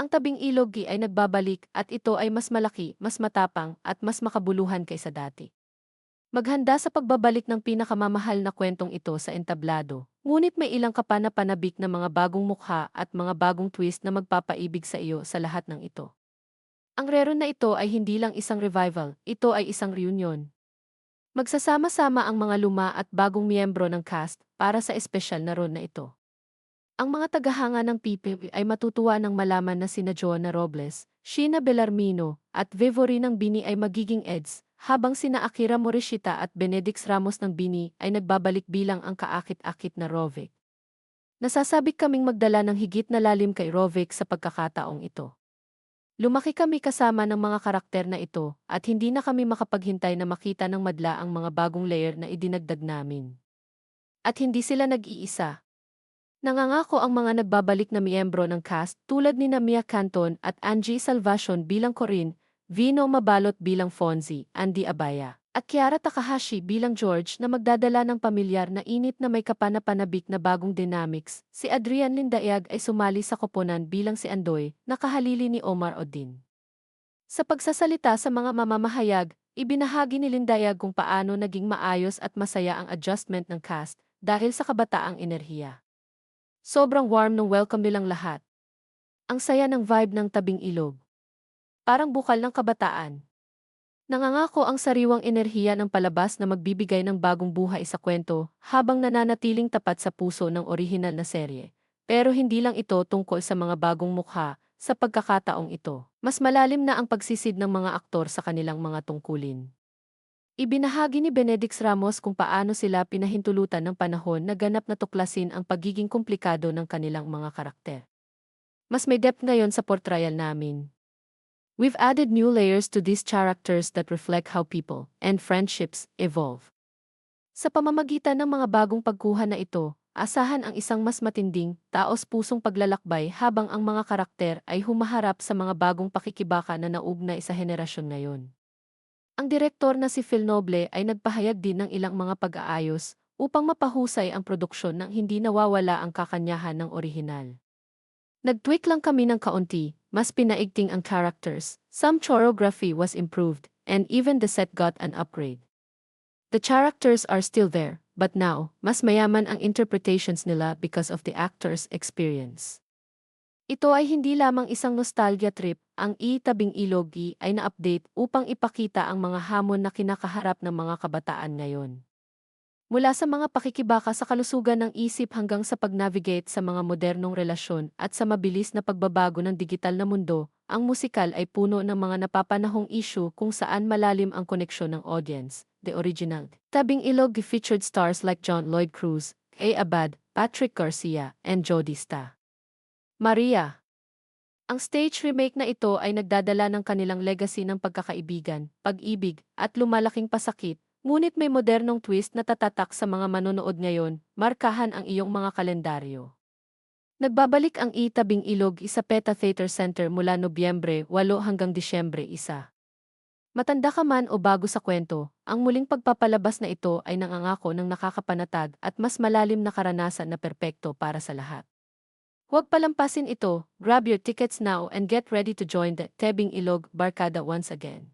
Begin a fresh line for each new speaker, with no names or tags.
Ang tabing ilog ay nagbabalik at ito ay mas malaki, mas matapang, at mas makabuluhan kaysa dati. Maghanda sa pagbabalik ng pinakamamahal na kwentong ito sa entablado, ngunit may ilang kapanapanabik na mga bagong mukha at mga bagong twist na magpapaibig sa iyo sa lahat ng ito. Ang rero na ito ay hindi lang isang revival, ito ay isang reunion. Magsasama-sama ang mga luma at bagong miyembro ng cast para sa espesyal na ron na ito. Ang mga tagahanga ng PPP ay matutuwa ng malaman na sina Joanna Robles, Sheena Bellarmino, at Vivory ng Bini ay magiging eds, habang sina Akira Morishita at Benedix Ramos ng Bini ay nagbabalik bilang ang kaakit-akit na Rovic. Nasasabik kaming magdala ng higit na lalim kay Rovic sa pagkakataong ito. Lumaki kami kasama ng mga karakter na ito at hindi na kami makapaghintay na makita ng madla ang mga bagong layer na idinagdag namin. At hindi sila nag-iisa. Nangangako ang mga nagbabalik na miyembro ng cast tulad ni Mia Canton at Angie Salvacion bilang Corinne, Vino Mabalot bilang Fonzie, Andy Abaya, at Kiara Takahashi bilang George na magdadala ng pamilyar na init na may kapanapanabik na bagong dynamics. Si Adrian Lindayag ay sumali sa koponan bilang si Andoy, nakahalili ni Omar Odin. Sa pagsasalita sa mga mamamahayag, ibinahagi ni Lindayag kung paano naging maayos at masaya ang adjustment ng cast dahil sa kabataang enerhiya. Sobrang warm ng welcome nilang lahat. Ang saya ng vibe ng tabing ilog. Parang bukal ng kabataan. Nangangako ang sariwang enerhiya ng palabas na magbibigay ng bagong buhay sa kwento habang nananatiling tapat sa puso ng orihinal na serye. Pero hindi lang ito tungkol sa mga bagong mukha sa pagkakataong ito. Mas malalim na ang pagsisid ng mga aktor sa kanilang mga tungkulin. Ibinahagi ni Benedix Ramos kung paano sila pinahintulutan ng panahon na ganap na tuklasin ang pagiging komplikado ng kanilang mga karakter. Mas may depth ngayon sa portrayal namin. We've added new layers to these characters that reflect how people and friendships evolve. Sa pamamagitan ng mga bagong pagkuha na ito, asahan ang isang mas matinding, taos-pusong paglalakbay habang ang mga karakter ay humaharap sa mga bagong pakikibaka na naugnay sa henerasyon ngayon. Ang direktor na si Phil Noble ay nagpahayag din ng ilang mga pag-aayos upang mapahusay ang produksyon nang hindi nawawala ang kakanyahan ng orihinal. Nag-tweak lang kami ng kaunti, mas pinaigting ang characters, some choreography was improved, and even the set got an upgrade. The characters are still there, but now, mas mayaman ang interpretations nila because of the actors' experience. Ito ay hindi lamang isang nostalgia trip, ang itabing ilogi ay na-update upang ipakita ang mga hamon na kinakaharap ng mga kabataan ngayon. Mula sa mga pakikibaka sa kalusugan ng isip hanggang sa pag-navigate sa mga modernong relasyon at sa mabilis na pagbabago ng digital na mundo, ang musikal ay puno ng mga napapanahong issue kung saan malalim ang koneksyon ng audience. The original. Tabing ilog featured stars like John Lloyd Cruz, A. Abad, Patrick Garcia, and Jody Sta. Maria. Ang stage remake na ito ay nagdadala ng kanilang legacy ng pagkakaibigan, pag-ibig, at lumalaking pasakit, Ngunit may modernong twist na tatatak sa mga manonood ngayon, markahan ang iyong mga kalendaryo. Nagbabalik ang Itabing Ilog sa Peta Theater Center mula Nobyembre 8 hanggang Disyembre 1. Matanda ka man o bago sa kwento, ang muling pagpapalabas na ito ay nangangako ng nakakapanatag at mas malalim na karanasan na perpekto para sa lahat. Huwag palampasin ito, grab your tickets now and get ready to join the Tebing Ilog Barkada once again.